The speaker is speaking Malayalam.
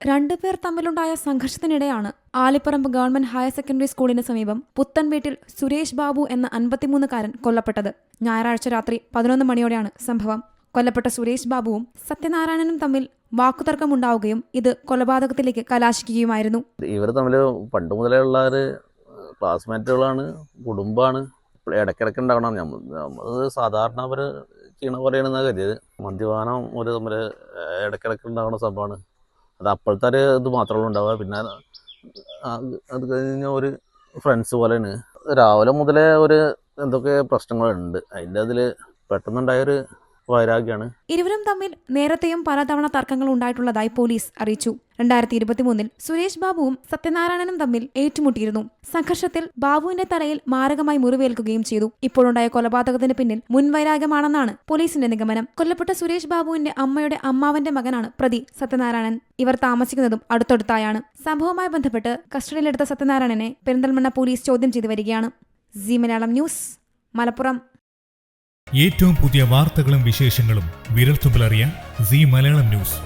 രണ്ടുപേർ തമ്മിലുണ്ടായ സംഘർഷത്തിനിടെയാണ് ആലിപ്പറമ്പ് ഗവൺമെന്റ് ഹയർ സെക്കൻഡറി സ്കൂളിന് സമീപം പുത്തൻവീട്ടിൽ സുരേഷ് ബാബു എന്ന അൻപത്തിമൂന്നുകാരൻ കൊല്ലപ്പെട്ടത്. ഞായറാഴ്ച രാത്രി പതിനൊന്ന് മണിയോടെയാണ് സംഭവം. കൊല്ലപ്പെട്ട സുരേഷ് ബാബുവും സത്യനാരായണനും തമ്മിൽ വാക്കുതർക്കമുണ്ടാവുകയും ഇത് കൊലപാതകത്തിലേക്ക് കലാശിക്കുകയുമായിരുന്നു. ഇവർ തമ്മിൽ പണ്ട് മുതലേ ഉള്ള ഒരു ക്ലാസ്മേറ്റുകളാണ് കുടുംബമാണ് ഇടയ്ക്കിടയ്ക്ക് ഉണ്ടാവണം. നമ്മൾ സാധാരണ അവർ ചെയ്യണ പോലെയാണെന്ന് കരുതിയത്. മദ്യപാനം ഒരു തമ്മിൽ ഇടയ്ക്കിടയ്ക്ക് ഉണ്ടാവുന്ന സംഭവമാണ്. അത് അപ്പോഴത്തെ ഒരു ഇത് മാത്രമേ ഉണ്ടാവുക. പിന്നെ അത് കഴിഞ്ഞ ഒരു ഫ്രണ്ട്സ് പോലെയാണ്. രാവിലെ മുതലേ ഒരു എന്തൊക്കെ പ്രശ്നങ്ങളുണ്ട്. അതിന്റെ അതിൽ പെട്ടെന്നുണ്ടായൊരു വൈരാഗ്യമാണ്. ഇരുവരും തമ്മിൽ നേരത്തെയും പലതവണ തർക്കങ്ങൾ ഉണ്ടായിട്ടുള്ളതായി പോലീസ് അറിയിച്ചു. രണ്ടായിരത്തി ഇരുപത്തി മൂന്നിൽ സുരേഷ് ബാബുവും സത്യനാരായണനും തമ്മിൽ ഏറ്റുമുട്ടിയിരുന്നു. സംഘർഷത്തിൽ ബാബുവിന്റെ തലയിൽ മാരകമായി മുറിവേൽക്കുകയും ചെയ്തു. ഇപ്പോഴുണ്ടായ കൊലപാതകത്തിന് പിന്നിൽ മുൻവൈരാഗ്യമാണെന്നാണ് പോലീസിന്റെ നിഗമനം. കൊല്ലപ്പെട്ട സുരേഷ് ബാബുവിന്റെ അമ്മയുടെ അമ്മാവന്റെ മകനാണ് പ്രതി സത്യനാരായണൻ. ഇവർ താമസിക്കുന്നതും അടുത്തടുത്തായാണ്. സംഭവവുമായി ബന്ധപ്പെട്ട് കസ്റ്റഡിയിലെടുത്ത സത്യനാരായണനെ പെരിന്തൽമണ്ണ പോലീസ് ചോദ്യം ചെയ്തു വരികയാണ്. Zee Malayalam news Malappuram. ഏറ്റവും പുതിയ വാർത്തകളും വിശേഷങ്ങളും വിരൽത്തുമ്പിലറിയാൻ സി മലയാളം ന്യൂസ്.